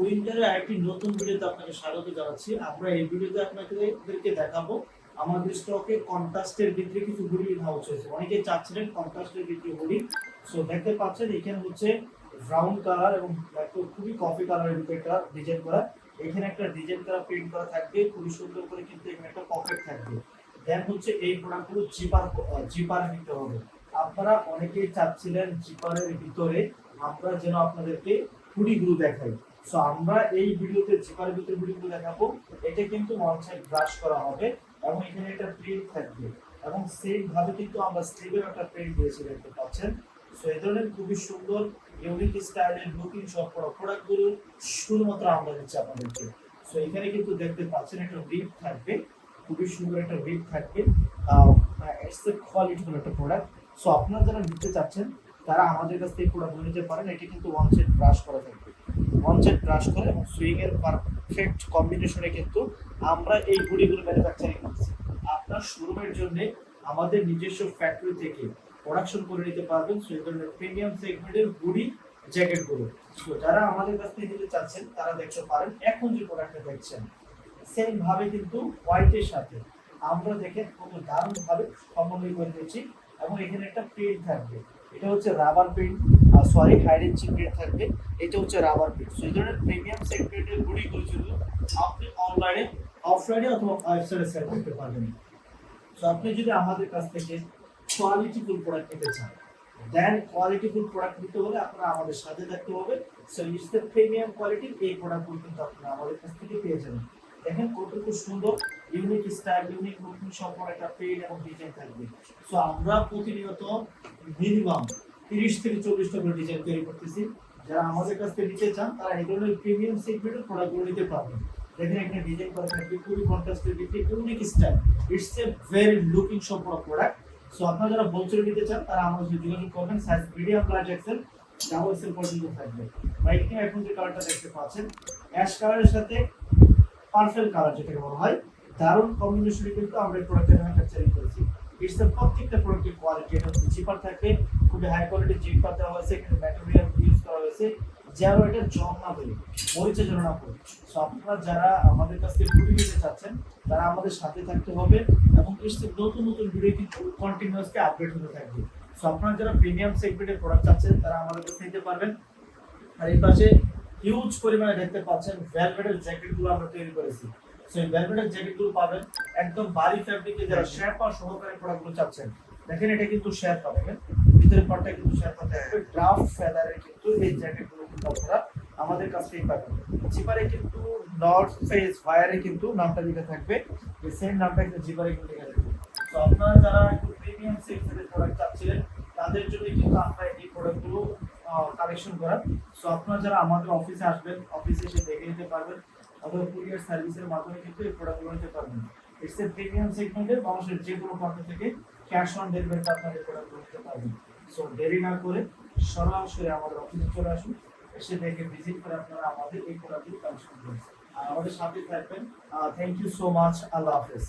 উইন্টারের আরেকটি নতুন ভিডিওতে আপনাকে স্বাগত জানাচ্ছি। আমরা এই ভিডিওতে আপনাদেরকে দেখাবো আমাদের স্টকে কন্ট্রাস্টের ভিতরে কিছু হুডি হাউস হয়েছে অনেকে চাচ্ছিলেন কন্ট্রাস্টের ভিতরে হুডি সো দেখতে পাচ্ছেন, এখানে হচ্ছে ব্রাউন কালার এবং একটু খুবই কফি কালারের ভিতরে একটা ডিজাইন করা। এখানে একটা ডিজাইন করা প্রিন্ট করা থাকবে। খুবই সুন্দর করে কিন্তু এখানে একটা পকেট থাকবে। দেন হচ্ছে এই প্রোডাক্টগুলো জিপার জিপার নিতে হবে। আপনারা অনেকেই চাচ্ছিলেন জিপারের ভিতরে আমরা যেন আপনাদেরকে হুডিগুলো দেখাই। সো আমরা এই ভিডিওতে যে জিপারের ভিতরে হুডিগুলো দেখাবো, এটা কিন্তু সাইড ব্রাশ করা হবে এবং এখানে একটা প্রিন্ট থাকবে। এবং সেম ভাবে কিন্তু আমরা স্লিভের একটা প্রিন্ট দিয়েছি, দেখতে পাচ্ছেন। সো এই ধরনের খুবই সুন্দর ইউনিক স্টাইলের লুকিং সব প্রোডাক্টগুলো শুধুমাত্র আমরা দিচ্ছি আপনাদেরকে। সো এখানে কিন্তু দেখতে পাচ্ছেন একটা রিপ থাকবে, খুবই সুন্দর একটা রিপ থাকবে। ইটস এ কোয়ালিটিফুল একটা প্রোডাক্ট সো আপনারা যারা নিতে চাচ্ছেন তারা আমাদের কাছ থেকে প্রোডাক্ট নিতে পারেন, এটি কিন্তু ওয়ান সেট ব্রাশ করা থাকবে। ওয়ান সেট ব্রাশ করে এবং সুইং এর পারফেক্ট কম্বিনেশনে কিন্তু আমরা এই গুড়িগুলো ম্যানুফ্যাকচারিং করছি। আপনার শোরুমের জন্য আমাদের নিজস্ব ফ্যাক্টরি থেকে প্রোডাকশন করে নিতে পারবেন সেই ধরনের প্রিমিয়াম সেগমেন্টের গুড়ি জ্যাকেটগুলো তো যারা আমাদের কাছ থেকে নিতে চাচ্ছেন, তারা দেখতে পারেন, এখন যে প্রোডাক্টটা দেখছেন সেম ভাবে কিন্তু হোয়াইটের সাথে আমরা দেখেন কত দারুণ ভাবে সমন্বয় করে দিয়েছি এবং এখানে একটা প্রিন্ট থাকবে। এটা হচ্ছে rubber print sorry hidden print থাকবে। এটা হচ্ছে রাবার প্রিন্ট সেই ধরনের প্রিমিয়াম সেগমেন্টের গুড়িগুলো কিন্তু আপনি অনলাইনে অফলাইনে অথবা ওয়েবসাইটে সেল করতে পারবেন। তো আপনি যদি আমাদের কাছ থেকে কোয়ালিটিফুল প্রোডাক্ট নিতে চান দেন কোয়ালিটিফুল প্রোডাক্ট নিতে হলে আপনারা আমাদের সাথে থাকতে হবে। সো ইটস দ্য প্রিমিয়াম কোয়ালিটির এই প্রোডাক্টগুলো কিন্তু আপনারা আমাদের কাছ থেকে পেয়ে যাবেন। দেখেন কতটুকু সুন্দর ইউনিক স্টাইল ইউনিক লুকিং সম্পর্ক একটা পেন এবং ডিজাইন থাকবে। সো আমরা প্রতিনিয়ত মিনিমাম তিরিশ থেকে চল্লিশটা করে ডিজাইন তৈরি করতেছি। যারা আমাদের কাছ থেকে নিতে চান, তারা এই ধরনের প্রিমিয়াম সেগমেন্টের প্রোডাক্টগুলো নিতে পারবেন। দেখেন এখানে ডিজাইন করা থাকবে, খুবই কন্ট্রাস্টের ভিত্তি unique style it's a very looking সম্পর্ক প্রোডাক্ট সো আপনারা যারা হোলসেল নিতে চান, তারা আমাদের সাথে যোগাযোগ করবেন। Size medium large XL double XL পর্যন্ত থাকবে। বাইক নিয়ে এখন যে কালারটা দেখতে পাচ্ছেন অ্যাশ কালারের সাথে পারফেক্ট কালার যেটাকে বলা হয়, দারুণ কম্বিনেশনে কিন্তু আমরা এই প্রোডাক্টের ম্যানুফ্যাকচারিং করেছি। ইটস এ প্রত্যেকটা প্রোডাক্টের কোয়ালিটি এটা জিপার থাকে, খুবই হাই কোয়ালিটির জিপার দেওয়া হয়েছে, এখানে ম্যাটেরিয়াল ইউজ করা হয়েছে। যেন এটা জং না বেরো মরিচে যেন না পড়ে সো আপনারা যারা আমাদের কাছ থেকে ঘুরে নিতে চাচ্ছেন, তারা আমাদের সাথে থাকতে হবে এবং ইটস নতুন নতুন ভিডিও কিন্তু কন্টিনিউয়াসলি আপডেট হতে থাকবে। সো আপনারা যারা প্রিমিয়াম সেগমেন্টের প্রোডাক্ট চাচ্ছেন, তারা আমাদের কাছে নিতে পারবেন। আর এই পাশে হিউজ পরিমাণে দেখতে পাচ্ছেন ভেলভেটের জ্যাকেটগুলো আমরা তৈরি করেছি। সেই ভেলভেটের জ্যাকেটগুলো পাবেন একদম বাড়ি ফ্যাব্রিকে যারা শেরপা সহকারে প্রোডাক্টগুলো চাচ্ছেন, দেখেন এটা কিন্তু শেরপা দেখেন ভিতরের পার্টটা কিন্তু শেরপা থাকবে ড্রাফট ফেদারের কিন্তু এই জ্যাকেটগুলো কিন্তু আপনারা আমাদের কাছ থেকেই পাবেন। জিপারে কিন্তু নর্থ ফেস ফায়ারে কিন্তু নামটা লেখা থাকবে, এই সেম নামটা কিন্তু জিপারে কিন্তু লেখা থাকবে। তো আপনারা যারা একটু প্রিমিয়াম সেক্টরের প্রোডাক্ট চাচ্ছিলেন, তাদের জন্য কিন্তু আমরা কালেকশন করা সো আপনারা যারা আমাদের অফিসে আসবেন অফিসে এসে দেখে নিতে পারবেন অথবা কুরিয়ার সার্ভিসের মাধ্যমে কিন্তু এই প্রোডাক্টগুলো নিতে পারবেন। ইটস এ প্রিমিয়াম সেগমেন্টের মানুষের যে কোনো প্রান্ত থেকে ক্যাশ অন ডেলিভারিতে আপনারা এই প্রোডাক্টগুলো নিতে পারবেন। সো দেরি না করে সরাসরি আমাদের অফিসে চলে আসুন, এসে দেখে ভিজিট করে আপনারা আমাদের এই প্রোডাক্টগুলো কালেকশন আর আমাদের সাথে থাকবেন থ্যাংক ইউ সো মাচ আল্লাহ হাফেজ।